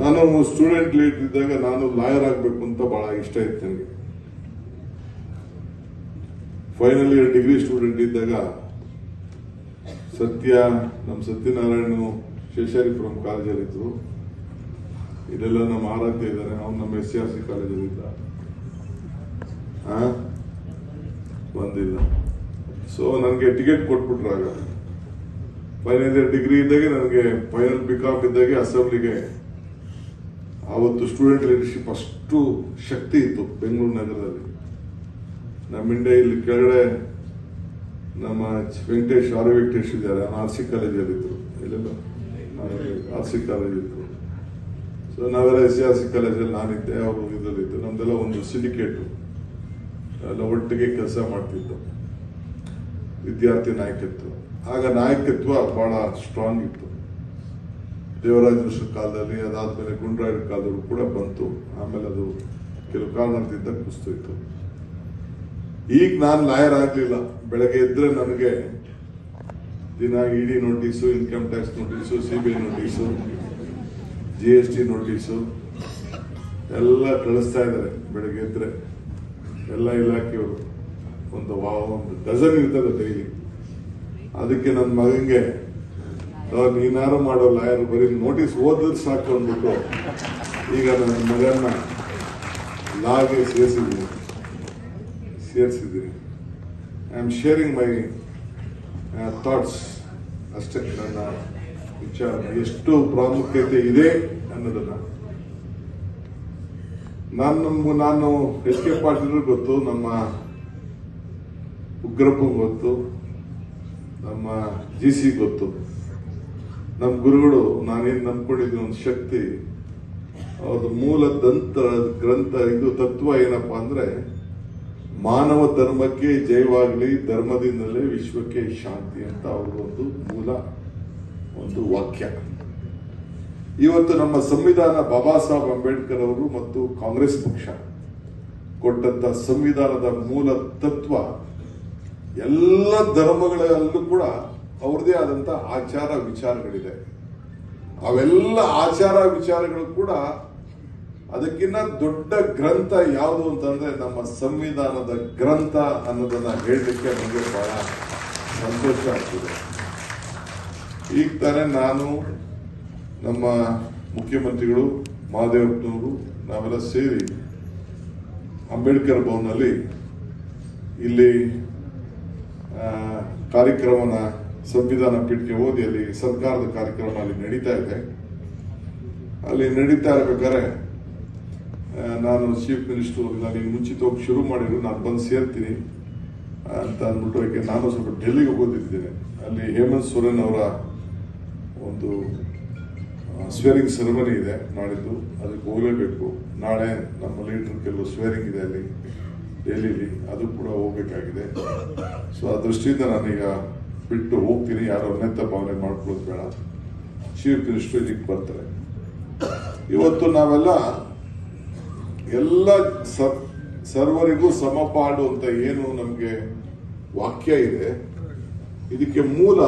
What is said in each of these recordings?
ನಾನು student lead ಇದ್ದಾಗ ನಾನು ಲಾಯರ್ ಆಗಬೇಕು ಅಂತ ಬಹಳ ಇಷ್ಟ ಇತ್ತು ನನಗೆ. ಫೈನಲ್ ಇಯರ್ ಡಿಗ್ರಿ ಸ್ಟೂಡೆಂಟ್ ಇದ್ದಾಗ ಸತ್ಯ ನಮ್ಮ ಸತ್ಯನಾರಾಯಣ ಶೇಷಾರಿಪುರಂ ಕಾಲೇಜಲ್ಲಿದ್ದರು ಇದೆಲ್ಲ ನಮ್ಮ ಆರಾಧ್ಯ ಇದ್ದಾರೆ, ಅವ್ನು ನಮ್ಮ ಎಸ್ ಸಿ ಆರ್ ಸಿ ಕಾಲೇಜಲ್ಲಿದ್ದ? ಬಂದಿಲ್ಲ. ಸೊ ನನಗೆ ಟಿಕೆಟ್ ಕೊಟ್ಬಿಟ್ರಾಗ ಫೈನಲ್ ಇಯರ್ ಡಿಗ್ರಿ ಇದ್ದಾಗೆ ನನಗೆ ಫೈನಲ್ ಪಿಕಪ್ ಇದ್ದಾಗೆ ಅಸೆಂಬ್ಲಿಗೆ ಆವತ್ತು ಸ್ಟೂಡೆಂಟ್ ಲೀಡರ್ಶಿಪ್ ಅಷ್ಟು ಶಕ್ತಿ ಇತ್ತು ಬೆಂಗಳೂರು ನಗರದಲ್ಲಿ. ನಮ್ಮ ಇಂಡೆ ಇಲ್ಲಿ ಕೆಳಗಡೆ ನಮ್ಮ ವೆಂಕಟೇಶ್, ಆರ್ ವೆಂಕಟೇಶ್ ಇದ್ದಾರೆ. ಆರ್ ಸಿ ಕಾಲೇಜಲ್ಲಿ ಇದ್ರು. ಇಲ್ಲೆಲ್ಲ? ಆರ್ ಸಿ ಕಾಲೇಜ್ ಸೊ ನಾವೆಲ್ಲ ಎಸ್ ಸಿ ಆರ್ ಸಿ ಕಾಲೇಜಲ್ಲಿ ನಾನಿದ್ದೆ. ಅವರು ಇದರಲ್ಲಿದ್ದು ನಮ್ದೆಲ್ಲ ಒಂದು ಸಿಂಡಿಕೇಟು ಎಲ್ಲ ಒಟ್ಟಿಗೆ ಕೆಲಸ ಮಾಡ್ತಿತ್ತು ವಿದ್ಯಾರ್ಥಿ ನಾಯಕತ್ವ. ಆಗ ನಾಯಕತ್ವ ಬಹಳ ಸ್ಟ್ರಾಂಗ್ ಇತ್ತು. ದೇವರಾಜ ಕಾಲದಲ್ಲಿ, ಅದಾದ್ಮೇಲೆ ಗುಂಡ್ರಾಯರ ಕಾಲದಲ್ಲೂ ಕೂಡ ಬಂತು. ಆಮೇಲೆ ಅದು ಕೆಲವು ಕಾರಣದಿಂದ ಕುಸ್ತೋಯ್ತು ಈಗ ನಾನು ಲಾಯರ್ ಆಗ್ಲಿಲ್ಲ. ಬೆಳಗ್ಗೆ ಇದ್ರೆ ನನಗೆ ದಿನ ED notice, income tax notice, C B notice, G S T notice, ಎಲ್ಲ ಕಳಿಸ್ತಾ ಇದ್ದಾರೆ ಬೆಳಗ್ಗೆ ಇದ್ರೆ ಎಲ್ಲ ಇಲಾಖೆಯವರು. ಒಂದು ಒಂದು ಡಜನ್ ಇರ್ತದೆ ಡೈಲಿ ಅದಕ್ಕೆ ನನ್ನ "ಅವ್ರು ನೀನಾರು ಮಾಡೋ ಲಾಯರ್ ಬರೀ ನೋಟಿಸ್ ಓದಿದ್ರೆ ಸಾಕು ಅಂದ್ಬಿಟ್ಟು ಈಗ ನನ್ನ ಮಗನ್ನ ಲಾಗೆ ಸೇರಿಸಿದ್ದೀನಿ. ಸೇರಿಸಿದ್ದೀನಿ. I am sharing my thoughts ಅಷ್ಟೇ, ನನ್ನ ವಿಚಾರ. ಎಷ್ಟು ಪ್ರಾಮುಖ್ಯತೆ ಇದೆ ಅನ್ನೋದನ್ನ. ನಾನು ನಮ್ಮ ನಾನು ಎಸ್ ಕೆ ಪಾಟೀಲ್ ಗೊತ್ತು, ನಮ್ಮ ಉಗ್ರಪ್ಪ ಗೊತ್ತು, ನಮ್ಮ ಜಿ ಸಿ ಗೊತ್ತು. ನಮ್ಮ ಗುರುಗಳು, ನಾನೇನು ನಂಬ್ಕೊಂಡಿದ್ದೀನಿ ಒಂದು ಶಕ್ತಿ ಅವ್ರದ್ದು ಮೂಲ ದಂತ ಗ್ರಂಥ, ಇದು ತತ್ವ ಏನಪ್ಪ ಅಂದ್ರೆ, ಮಾನವ ಧರ್ಮಕ್ಕೆ ಜಯವಾಗಲಿ, ಧರ್ಮದಿಂದಲೇ ವಿಶ್ವಕ್ಕೆ ಶಾಂತಿ ಅಂತ ಅವ್ರದ್ದೊಂದು ಮೂಲ, ಒಂದು ವಾಕ್ಯ. ಇವತ್ತು ನಮ್ಮ ಸಂವಿಧಾನ ಬಾಬಾ ಸಾಹೇಬ್ ಅಂಬೇಡ್ಕರ್ ಅವರು ಮತ್ತು ಕಾಂಗ್ರೆಸ್ ಪಕ್ಷ ಕೊಟ್ಟಂತ ಸಂವಿಧಾನದ ಮೂಲ ತತ್ವ, ಎಲ್ಲ ಧರ್ಮಗಳಲ್ಲೂ ಕೂಡ ಅವ್ರದೇ ಆದಂತ ಆಚಾರ ವಿಚಾರಗಳಿದೆ. ಅವೆಲ್ಲ ಆಚಾರ ವಿಚಾರಗಳು ಕೂಡ ಅದಕ್ಕಿಂತ ದೊಡ್ಡ ಗ್ರಂಥ ಯಾವುದು ಅಂತಂದ್ರೆ ನಮ್ಮ ಸಂವಿಧಾನದ ಗ್ರಂಥ ಅನ್ನೋದನ್ನ ಹೇಳಲಿಕ್ಕೆ ನನಗೆ ಬಹಳ ಸಂತೋಷ ಆಗ್ತಿದೆ. ಈಗ ತಾನೇ ನಾನು, ನಮ್ಮ ಮುಖ್ಯಮಂತ್ರಿಗಳು ಮಹಾದೇವಪ್ಪನವರು ನಾವೆಲ್ಲ ಸೇರಿ ಅಂಬೇಡ್ಕರ್ ಭವನಲ್ಲಿ ಇಲ್ಲಿ ಕಾರ್ಯಕ್ರಮನ ಸಂವಿಧಾನ ಪೀಠಕ್ಕೆ ಓದಿ ಅಲ್ಲಿ ಸರ್ಕಾರದ ಕಾರ್ಯಕ್ರಮ ಅಲ್ಲಿ ನಡೀತಾ ಇದೆ. ಅಲ್ಲಿ ನಡೀತಾ ಇರ್ಬೇಕಾದ್ರೆ ನಾನು ಚೀಫ್ ಮಿನಿಸ್ಟರ್ ನಾನು ಮುಂಚಿತವಾಗಿ ಶುರು ಮಾಡಿದ್ರು, ನಾನು ಬಂದು ಸೇರ್ತೀನಿ ಅಂತ ಅಂದ್ಬಿಟ್ಟು ಯಾಕೆ ನಾನು ಸ್ವಲ್ಪ ಡೆಲ್ಲಿಗೆ ಹೋಗೋದಿದ್ದೇನೆ ಅಲ್ಲಿ ಹೇಮಂತ್ ಸೊರೇನ್ ಅವರ ಒಂದು ಸ್ವೇರಿಂಗ್ ಸೆರೆಮನಿ ಇದೆ ನಾಡಿದ್ದು ಅದಕ್ಕೆ ಹೋಗಲೇಬೇಕು. ನಾಳೆ ನಮ್ಮ ಲೀಡರ್ ಕೆಲವು ಸ್ವೇರಿಂಗ್ ಇದೆ ಅಲ್ಲಿ, ಡೆಲ್ಲಿಲಿ. ಅದು ಕೂಡ ಹೋಗ್ಬೇಕಾಗಿದೆ. ಸೊ ಆ ದೃಷ್ಟಿಯಿಂದ ನಾನೀಗ ಬಿಟ್ಟು ಹೋಗ್ತೀನಿ, ಯಾರು ಅನ್ಯತ ಭಾವನೆ ಮಾಡ್ಕೊಳ್ಳೋದು ಬೇಡ. ಚೀಫ್ ಮಿನಿಸ್ಟರ್ ಇದಕ್ಕೆ ಬರ್ತಾರೆ. ಇವತ್ತು ನಾವೆಲ್ಲ ಎಲ್ಲ ಸರ್ವರಿಗೂ ಸಮಪಾಡು ಅಂತ ಏನು ನಮಗೆ ವಾಕ್ಯ ಇದೆ. ಇದಕ್ಕೆ ಮೂಲ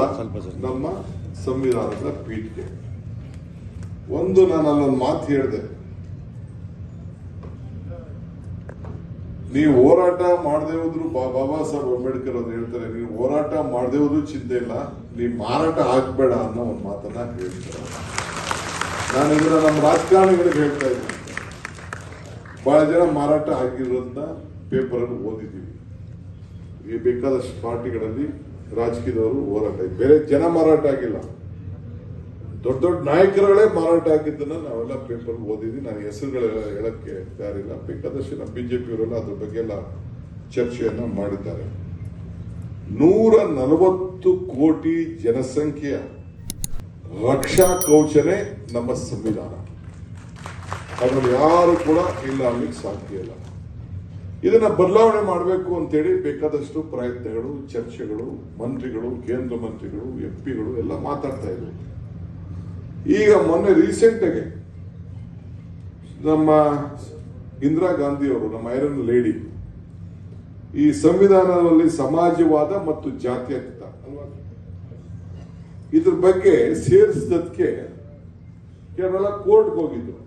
ನಮ್ಮ ಸಂವಿಧಾನದ ಪೀಠಿಕೆ ಒಂದು ನಾನು ಅಲ್ಲೊಂದು ಮಾತು ಹೇಳಿದೆ. ನೀವು ಹೋರಾಟ ಮಾಡದೆ ಹೋದ್ರು ಬಾಬಾ ಸಾಹೇಬ್ ಅಂಬೇಡ್ಕರ್ ಅವ್ರು ಹೇಳ್ತಾರೆ, ನೀವು ಹೋರಾಟ ಮಾಡದೆ ಹೋದ್ರು ಚಿಂತೆ ಇಲ್ಲ, ನೀವು ಮಾರಾಟ ಆಗ್ಬೇಡ ಅನ್ನೋ ಒಂದು ಮಾತನ್ನ ಹೇಳ್ತಾರೆ. ನಾನು ಇದನ್ನ ನಮ್ಮ ರಾಜಕಾರಣಿಗಳಿಗೆ ಹೇಳ್ತಾ ಇದ್ದೀನಿ. ಬಹಳ ಜನ ಮಾರಾಟ ಆಗಿರೋದನ್ನ ಪೇಪರ್ ಅಲ್ಲಿ ಓದಿದ್ದೀವಿ. ಈ ಬೇಕಾದಷ್ಟು ಪಾರ್ಟಿಗಳಲ್ಲಿ ರಾಜಕೀಯದವರು ಹೋರಾಟ. ಬೇರೆ ಜನ ಮಾರಾಟ ಆಗಿಲ್ಲ. ದೊಡ್ಡ ದೊಡ್ಡ ನಾಯಕರುಗಳೇ ಮಾರಾಟ ಆಗಿದ್ದನ್ನ ನಾವೆಲ್ಲ ಪೇಪರ್ ಓದಿದ್ವಿ. ನಾನು ಹೆಸರುಗಳೆಲ್ಲ ಹೇಳಕ್ಕೆ ತಯಾರಿಲ್ಲ. ಬೇಕಾದಷ್ಟು ನಮ್ಮ ಬಿಜೆಪಿ ಅವರೆಲ್ಲ ಅದ್ರ ಬಗ್ಗೆ ಎಲ್ಲ ಚರ್ಚೆಯನ್ನ ಮಾಡಿದ್ದಾರೆ. ನೂರ ನಲವತ್ತು ಕೋಟಿ ಜನಸಂಖ್ಯೆಯ ರಕ್ಷಾ ಕೌಶನೆ ನಮ್ಮ ಸಂವಿಧಾನ. ಅದ್ರಲ್ಲಿ ಯಾರು ಕೂಡ ಇಲ್ಲ ಆಗ್ಲಿಕ್ಕೆ ಸಾಧ್ಯ ಇಲ್ಲ. ಇದನ್ನ ಬದಲಾವಣೆ ಮಾಡಬೇಕು ಅಂತೇಳಿ ಬೇಕಾದಷ್ಟು ಪ್ರಯತ್ನಗಳು, ಚರ್ಚೆಗಳು, ಮಂತ್ರಿಗಳು, ಕೇಂದ್ರ ಮಂತ್ರಿಗಳು ಎಂ ಪಿಗಳು ಎಲ್ಲ ಮಾತಾಡ್ತಾ ಇದ್ರು ಈಗ ಮೊನ್ನೆ ರೀಸೆಂಟ್ ಆಗಿ ನಮ್ಮ ಇಂದಿರಾ ಗಾಂಧಿ ಅವರು ನಮ್ಮ ಐರನ್ ಲೇಡಿ ಈ ಸಂವಿಧಾನದಲ್ಲಿ ಸಮಾಜವಾದ ಮತ್ತು ಜಾತ್ಯತೀತ ಇದ್ರ ಬಗ್ಗೆ ಸೇರಿಸಿದಕ್ಕೆ ಕೇವಲ ಕೋರ್ಟ್ಗೆ ಹೋಗಿದ್ರು.